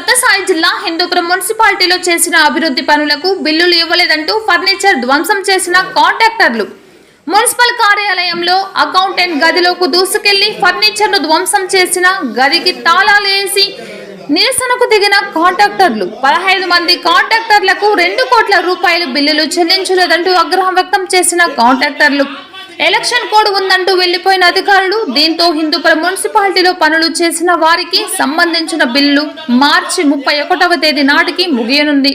సత్యసాయి జిల్లా హిందూపురం మున్సిపాలిటీలో చేసిన అభివృద్ధి పనులకు బిల్లులు ఇవ్వలేదంటూ ఫర్నిచర్ ధ్వంసం చేసిన కాంట్రాక్టర్లు. మున్సిపల్ కార్యాలయంలో అకౌంటెంట్ గదిలోకి దూసుకెళ్ళి ఫర్నిచర్ను ధ్వంసం చేసిన గదికి తాళాలు వేసి నిరసనకు దిగిన కాంట్రాక్టర్లు. పదహైదు మంది కాంట్రాక్టర్లకు రెండు కోట్ల రూపాయలు బిల్లులు చెల్లించలేదంటూ ఆగ్రహం వ్యక్తం చేసిన కాంట్రాక్టర్లు. ఎలక్షన్ కోడ్ ఉందంటూ వెళ్ళిపోయిన అధికారులు దీంతో హిందూపురం మున్సిపాలిటీలో పనులు చేసిన వారికి సంబంధించిన బిల్లు మార్చి ముప్పై ఒకటవ తేదీ నాటికి ముగియనుంది.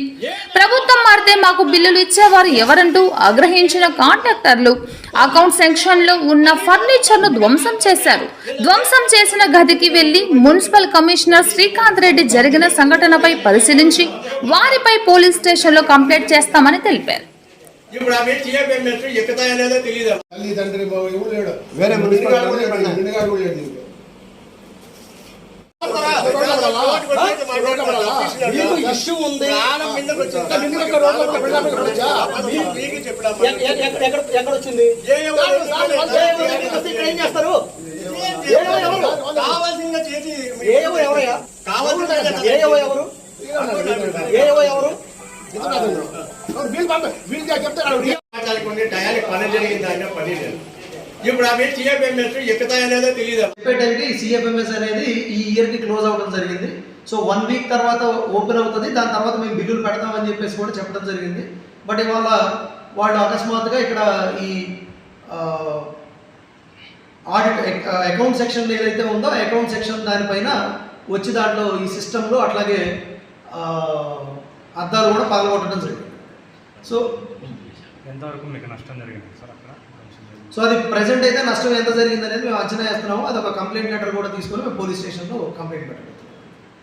ప్రభుత్వం మారితే మాకు బిల్లులు ఇచ్చేవారు ఎవరంటూ ఆగ్రహించిన కాంట్రాక్టర్లు అకౌంట్ సెక్షన్లో ఉన్న ఫర్నిచర్ను ధ్వంసం చేశారు. ధ్వంసం చేసిన గదికి వెళ్ళి మున్సిపల్ కమిషనర్ శ్రీకాంత్ రెడ్డి జరిగిన సంఘటనపై పరిశీలించి వారిపై పోలీస్ స్టేషన్లో కంప్లైంట్ చేస్తామని తెలిపారు. ఇప్పుడు ఆమె టీఎంఎంఎస్ ఎక్కుతాయనేదో తెలియదు తల్లి తండ్రి బాబు ఎవరు లేడు వేరే బిడ్డగాడు కూడా లేడు. మీకు ఇష్యూ ఉంది ఎక్కడ వచ్చింది ఇక్కడ ఏం చేస్తారు ఏ ఎవరు ఎవరు? కావాల్సిందిగా చేసి ఏ ఎవరు ఎవరయ్యా కావాల్సిందిగా ఏ ఎవరు ఎవరు ఏ ఎవరు ఎవరు వీళ్ళు పంప వీళ్ళు చెప్తే అడుగు. మాట్లాడుకుని టయానికి పని జరిగింది ఆయన పని లేదు. ఇప్పుడు ఆమె ఎక్కుతాయనేదో తెలియదు చెప్పేటంటే సిఎఫ్ఎంఎస్ అనేది ఈ ఇయర్కి క్లోజ్ అవ్వడం జరిగింది. సో వన్ వీక్ తర్వాత ఓపెన్ అవుతుంది దాని తర్వాత మేము బిల్లులు పెడతామని చెప్పేసి కూడా చెప్పడం జరిగింది. బట్ ఇవాళ వాళ్ళు అకస్మాత్తుగా ఇక్కడ ఈ ఆడిట్ అకౌంట్ సెక్షన్ ఏదైతే ఉందో అకౌంట్ సెక్షన్ దానిపైన వచ్చి దాంట్లో ఈ సిస్టంలో అట్లాగే ఆ, అద్దాలు కూడా పగలగొట్టడం జరిగింది. సో ఎంతవరకు మీకు నష్టం జరిగింది సార్ అక్కడ? సో అది ప్రెసెంట్ అయితే నష్టం ఎంత జరిగింది అనేది మేము అంచనా వేస్తున్నాము. అది ఒక కంప్లైంట్ లెటర్ కూడా తీసుకొని మేము పోలీస్ స్టేషన్లో కంప్లైంట్ పెట్టగలుగుతాం